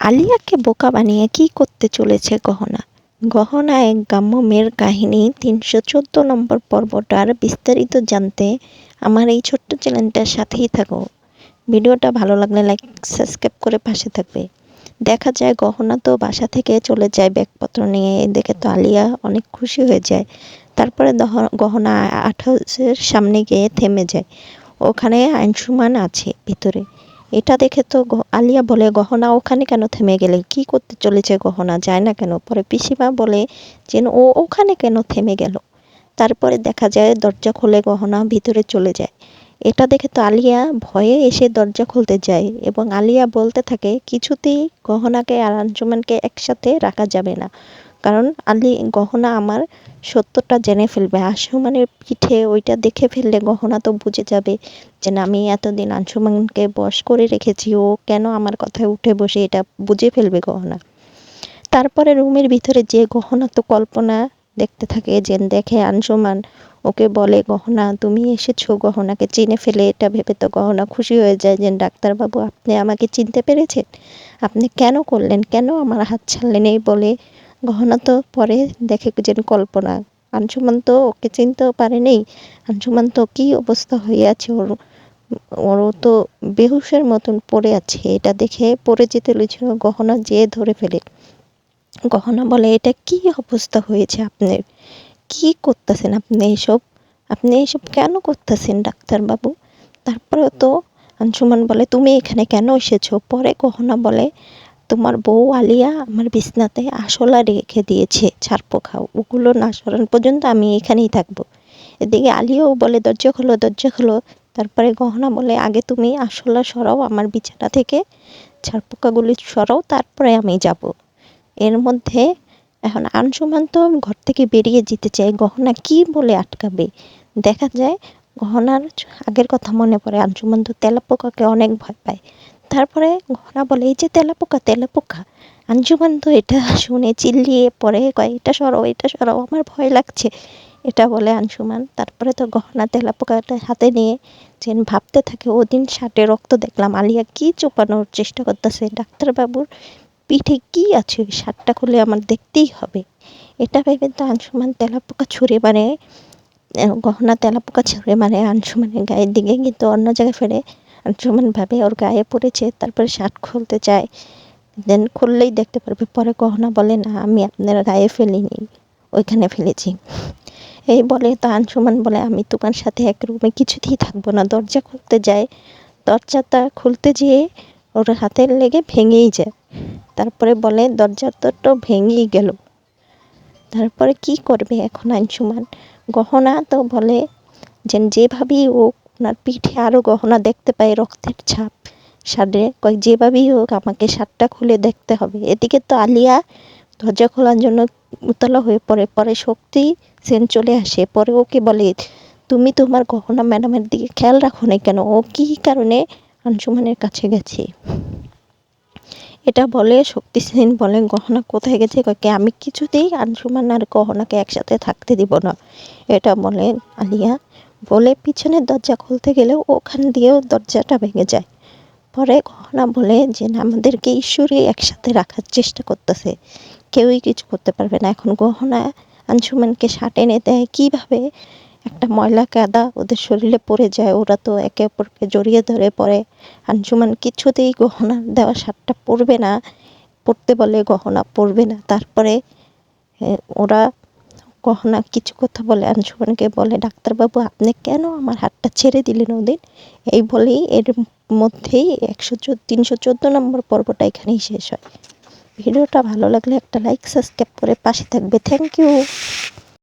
আলিয়াকে বোকা বানিয়ে কী করতে চলেছে গহনা? গহনা এক গ্রাম্য মেয়ের কাহিনী তিনশো চোদ্দ নম্বর পর্বটার বিস্তারিত জানতে আমার এই ছোট্ট চ্যানেলটার সাথেই থাকো। ভিডিওটা ভালো লাগলে লাইক সাবস্ক্রাইব করে পাশে থাকবে। দেখা যায় গহনা তো বাসা থেকে চলে যায় ব্যাগপত্র নিয়ে, দেখে তো আলিয়া অনেক খুশি হয়ে যায়। তারপরে গহনা হাউসের সামনে গিয়ে থেমে যায়। ওখানে আইনসুমান আছে ভিতরে। এটা দেখে তো আলিয়া বলে, গহনা ওখানে কেন থেমে গেলে? কি করতে চলেছে গহনা? যায় না কেন? পরে পিসিমা বলে যে ও ওখানে কেন থেমে গেল? তারপরে দেখা যায়, দরজা খুলে গহনা ভিতরে চলে যায়। এটা দেখে তো আলিয়া ভয়ে এসে দরজা খুলতে যায় এবং আলিয়া বলতে থাকে, কিছুতেই গহনাকে আর আঞ্জুমানকে একসাথে রাখা যাবে না। কারণ আলি গহনা আমার সত্যটা জেনে ফেলবে। আশুমানের পিঠে ওইটা দেখে ফেললে গহনা তো বুঝে যাবে যে না, আমি এতদিন আঞ্জুমানকে বশ করে রেখেছি, ও কেন আমার কথায় উঠে বসে এটা বুঝে ফেলবে গহনা? তারপরে রুমের ভিতরে যে গহনা তো কল্পনা দেখতে থাকে যে দেখে আঞ্জুমান ওকে বলে, গহনা, তুমি এসেছ, গহনাকে চিনে ফেলে এটা ভেবে তো গহনা খুশি হয়ে যায় যে, ডাক্তারবাবু, আপনি আমাকে চিনতে পেরেছেন? আপনি কেন করলেন? কেন আমার হাত ছাড়লেন? এই বলে গহনা তো পরে দেখে যেন কল্পনা। আঞ্জুমান তো ওকে চিনতেও পারেনি আঞ্জুমান তো কী অবস্থা হয়ে আছে ওর? ওরও তো বেহুশের মতন পড়ে আছে। এটা দেখে পড়ে যেতে লেছিল গহনা যেয়ে ধরে ফেলে। গহনা বলে, এটা কি অবস্থা হয়েছে আপনার? কি করতেছেন আপনি এসব? আপনি এসব কেন করতেছেন ডাক্তারবাবু? তারপরে তো আঞ্জুমান বলে, তুমি এখানে কেন এসেছ? পরে গহনা বলে তোমার বউ আলিয়া আমার বিছনাতে আশলা রেখে দিয়েছে ছাড়পো খাও। ওগুলো না সরান পর্যন্ত আমি এখানেই থাকব। এদিকে আলিয়াও বলে, দরজা খোলো দরজা খোলো। তারপরে গহনা বলে, আগে তুমি আশলা সরাও, আমার বিছানা থেকে ছাড়পোকাগুলি সরাও, তারপরে আমি যাব। এর মধ্যে এখন আনসুমান তো ঘর থেকে বেরিয়ে যেতে চায়, গহনা কি বলে আটকাবে? দেখা যায় গহনার আগের কথা মনে পড়ে, আনসুমান তো তেলাপোকাকে অনেক ভয় পায়। তারপরে গহনা বলে, এই যে তেলাপোকা তেলাপোকা আঞ্জুমান তো এটা শুনে চিল্লিয়ে পরে কয়, এটা সরাও এটা সরাও, আমার ভয় লাগছে। এটা বলে আনসুমান তারপরে তো গহনা তেলাপোকাটা হাতে নিয়ে যেন ভাবতে থাকে, ওদিন শার্টে রক্ত দেখলাম, আলিয়া কি চোপানোর চেষ্টা করতেছে, ডাক্তারবাবুর পিঠে কি আছে? শার্টটা খুলে আমার দেখতেই হবে। এটা ভেবে তো আনসুমান তেলাপোকা ছুঁড়ে মানে গহনা তেলাপোকা ছুঁড়ে মানে আনসুমানের গায়ের দিকে, কিন্তু অন্য জায়গায় ফেলে আনসুমান ভাবে ওর গায়ে পড়েছে, তারপরে শার্ট খুলতে চায়। দেন খুললেই দেখতে পারবে, পরে গহনা বলে, না, আমি আপনার গায়ে ফেলিনি, ওইখানে ফেলেছি। এই বলে তো আনসুমান বলে, আমি তোমার সাথে এক রুমে কিছুতেই থাকব না। দরজা খুলতে যায়। দরজাটা খুলতে যেয়ে ওর হাতের লেগে ভেঙেই যায়। তারপরে বলে দরজাটা তো ভেঙেই গেল। তারপরে কি করবে এখন আনসুমান গহনা তো বলে যে যেভাবেই হোক ওনার পিঠে আরও গহনা দেখতে পাই, রক্তের ছাপ। শার্টে কয়, যেভাবেই হোক আমাকে শার্টটা খুলে দেখতে হবে। এদিকে তো আলিয়া দরজা খোলার জন্য উতলা হয়ে পড়ে। পরে শক্তি সেন চলে আসে। পরে ওকে বলে, তুমি তোমার গহনা ম্যাডামের দিকে খেয়াল রাখো না কেন? ও কী কারণে আনসুমানের কাছে গেছে? এটা বলে শক্তি সেন বলে, গহনা কোথায় গেছে? কয়েকে আমি কিছুতেই আনসুমান আর গহনাকে একসাথে থাকতে দিব না। এটা বলে আলিয়া বলে পিছনের দরজা খুলতে গেলেও ওখান দিয়েও দরজাটা ভেঙে যায়। পরে গহনা বলে যে, না, আমাদেরকে ঈশ্বরই একসাথে রাখার চেষ্টা করতেছে। কেউই কিছু করতে পারবে না। এখন গহনা আনসুমানকে শার্ট এনে দেয়। কীভাবে একটা ময়লা কাদা ওদের শরীরে পড়ে যায়, ওরা তো একে অপরকে জড়িয়ে ধরে পড়ে। আনসুমান কিছুতেই গহনা দেওয়া শার্টটা পরবে না। পরতে বলে গহনা পরবে না। তারপরে ওরা গহনা, কিছু কথা বলে আনসুমানকে বলে, ডাক্তারবাবু, আপনি কেন আমার হাতটা ছেড়ে দিলেন ওদিন? এই বলেই এর মধ্যেই একশো তিনশো চোদ্দ নম্বর পর্বটা এখানেই শেষ হয়। ভিডিওটা ভালো লাগলে একটা লাইক, সাবস্ক্রাইব করে পাশে থাকবে। Thank you.